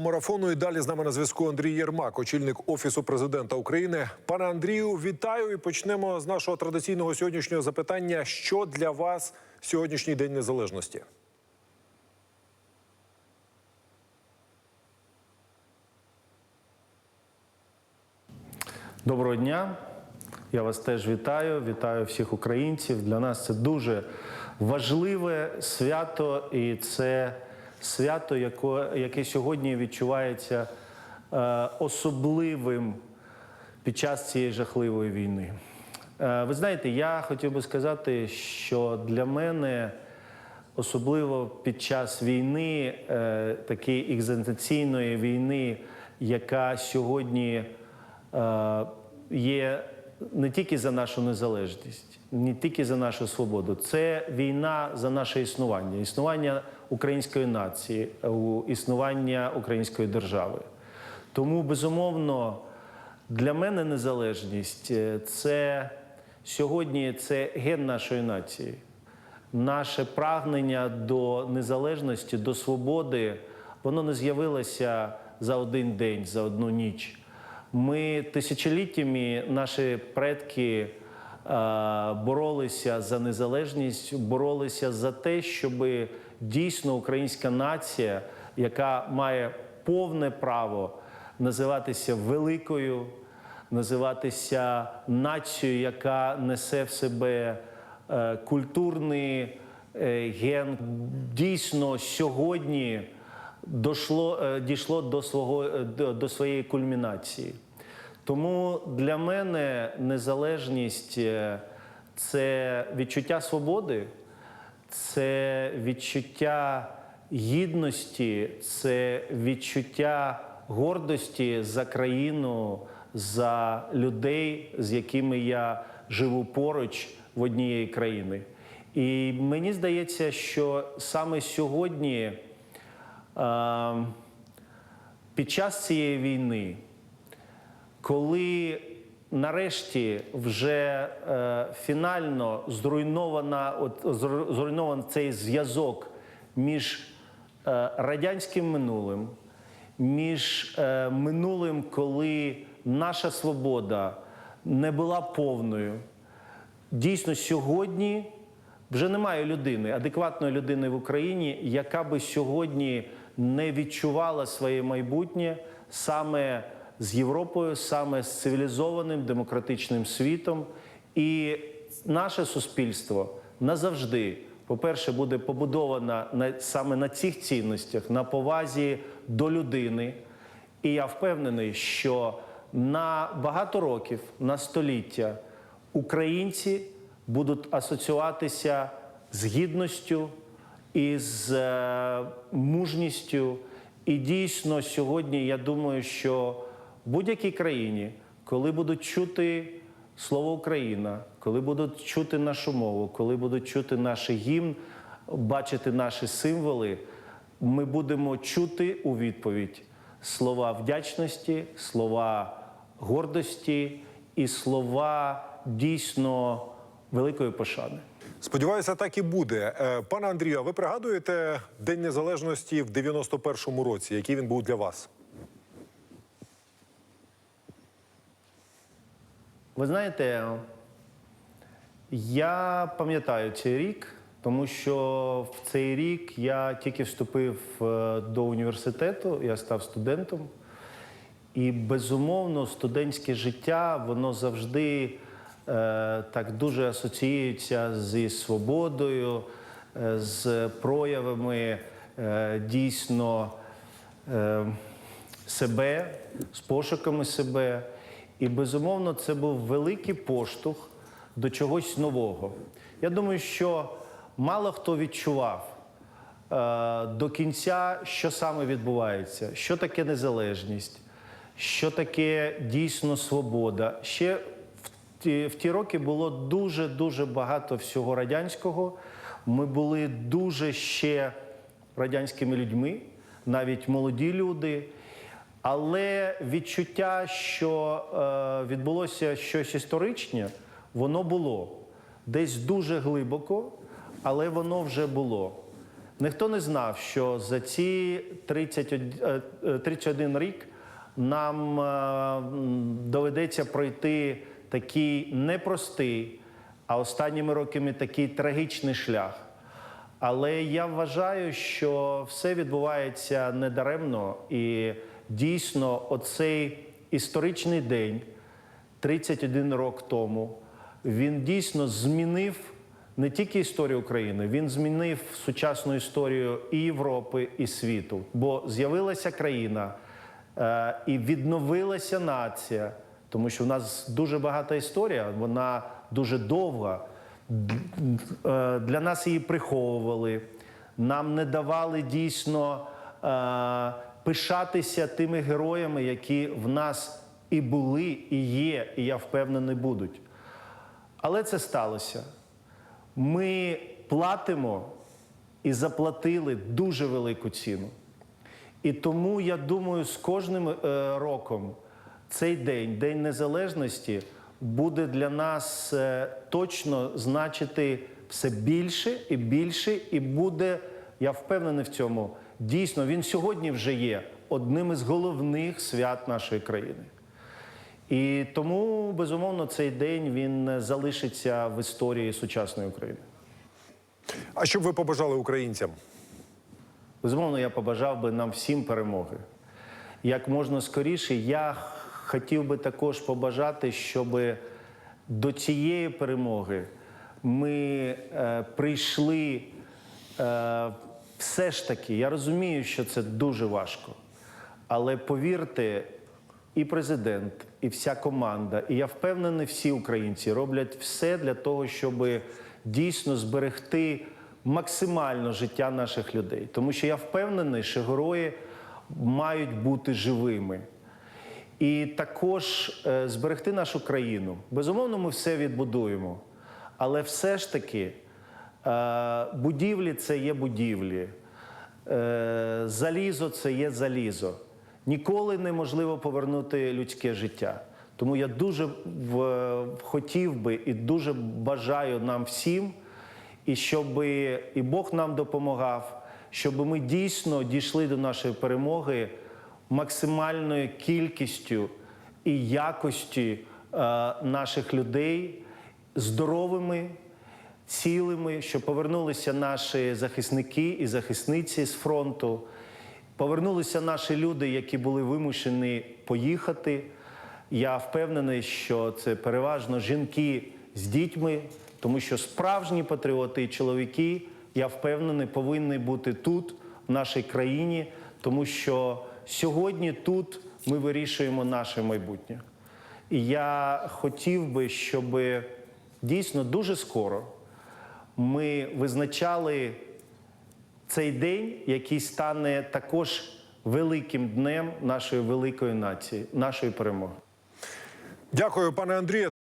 Марафону і далі з нами на зв'язку Андрій Єрмак, очільник офісу президента України. Пане Андрію, вітаю і почнемо з нашого традиційного сьогоднішнього запитання: що для вас сьогоднішній день незалежності? Доброго дня. Я вас теж вітаю. Вітаю всіх українців. Для нас це дуже важливе свято, і це свято, яке, сьогодні відчувається е, особливим під час цієї жахливої війни. Е, ви знаєте, я хотів би сказати, що для мене. Особливо під час війни, е, такої екзистенційної війни, яка сьогодні є не тільки за нашу незалежність, не тільки за нашу свободу, це війна за наше існування, існування української нації, існування української держави. Тому, безумовно, для мене незалежність е, це сьогодні це ген нашої нації. Наше прагнення до незалежності, до свободи, воно не з'явилося за один день, за одну ніч. Ми тисячоліттями, наші предки е, боролися за незалежність, боролися за те, щоб дійсно українська нація, яка має повне право називатися великою, називатися нацією, яка несе в себе е, культурний е, ген, дійсно сьогодні дійшло до, свого, до своєї кульмінації. Тому для мене незалежність е, це відчуття свободи, це відчуття гідності, це відчуття гордості за країну, за людей, з якими я живу поруч в однієї країни. І мені здається, що саме сьогодні, е, під час цієї війни, коли нарешті вже е, фінально зруйнована, от, зру- зруйнований цей зв'язок між е, радянським минулим, між е, минулим, коли наша свобода не була повною. Дійсно, сьогодні вже немає людини, адекватної людини в Україні, яка би сьогодні не відчувала своє майбутнє саме з Європою, саме з цивілізованим демократичним світом. І наше суспільство назавжди, по-перше, буде побудовано на, саме на цих цінностях, на повазі до людини. І я впевнений, що на багато років, на століття, українці будуть асоціюватися з гідністю і з е, мужністю. І дійсно, сьогодні я думаю, що в будь-якій країні, коли будуть чути слово Україна, коли будуть чути нашу мову, коли будуть чути наш гімн, бачити наші символи, ми будемо чути у відповідь слова вдячності, слова гордості і слова дійсно великої пошани. Сподіваюся, так і буде. Е, Пане Андрію, а ви пригадуєте День Незалежності в 91-му році? Який він був для вас? Ви знаєте, я пам'ятаю цей рік, тому що в цей рік я тільки вступив е, до університету, я став студентом. І безумовно, студентське життя воно завжди е, так дуже асоціюється зі свободою, е, з проявами е, дійсно е, себе, з пошуками себе. І безумовно, це був великий поштовх до чогось нового. Я думаю, що мало хто відчував е, до кінця, що саме відбувається, що таке незалежність, що таке дійсно свобода. Ще в ті, в ті роки було дуже дуже багато всього радянського. Ми були дуже ще радянськими людьми, навіть молоді люди. Але відчуття, що е, відбулося щось історичне, воно було десь дуже глибоко, але воно вже було. Ніхто не знав, що за ці 31, е, е, 31 рік нам е, доведеться пройти такий непростий, а останніми роками такий трагічний шлях. Але я вважаю, що все відбувається недаремно, і дійсно, оцей історичний день, 31 рок тому, він дійсно змінив не тільки історію України, він змінив сучасну історію і Європи, і світу. Бо з'явилася країна е, і відновилася нація, тому що в нас дуже багата історія, вона дуже довга. Е, Для нас її приховували, нам не давали дійсно е, пишатися тими героями, які в нас і були, і є, і я впевнений, будуть. Але це сталося. Ми платимо і заплатили дуже велику ціну. І тому я думаю, з кожним е, роком цей день, День Незалежності, буде для нас е, точно значити все більше і більше, і буде, я впевнений в цьому, дійсно, він сьогодні вже є одним із головних свят нашої країни. І тому, безумовно, цей день він залишиться в історії сучасної України. А що б ви побажали українцям? Безумовно, я побажав би нам всім перемоги. Як можна скоріше, я хотів би також побажати, щоб до цієї перемоги ми е, прийшли е, все ж таки. Я розумію, що це дуже важко. Але повірте, і президент, і вся команда, і я впевнений, всі українці роблять все для того, щоб дійсно зберегти максимально життя наших людей. Тому що я впевнений, що герої мають бути живими. І також е, зберегти нашу країну. Безумовно, ми все відбудуємо. Але все ж таки будівлі це є будівлі, е, залізо це є залізо. Ніколи неможливо повернути людське життя. Тому я дуже хотів би і дуже бажаю нам всім, і щоб і Бог нам допомагав, щоб ми дійсно дійшли до нашої перемоги максимальною кількістю і якості е, наших людей здоровими, цілими, щоб повернулися наші захисники і захисниці з фронту, повернулися наші люди, які були вимушені поїхати. Я впевнений, що це переважно жінки з дітьми, тому що справжні патріоти і чоловіки, я впевнений, повинні бути тут, в нашій країні, тому що сьогодні тут ми вирішуємо наше майбутнє. І я хотів би, щоб дійсно дуже скоро ми визначали цей день, який стане також великим днем нашої великої нації, нашої перемоги. Дякую, пане Андрію.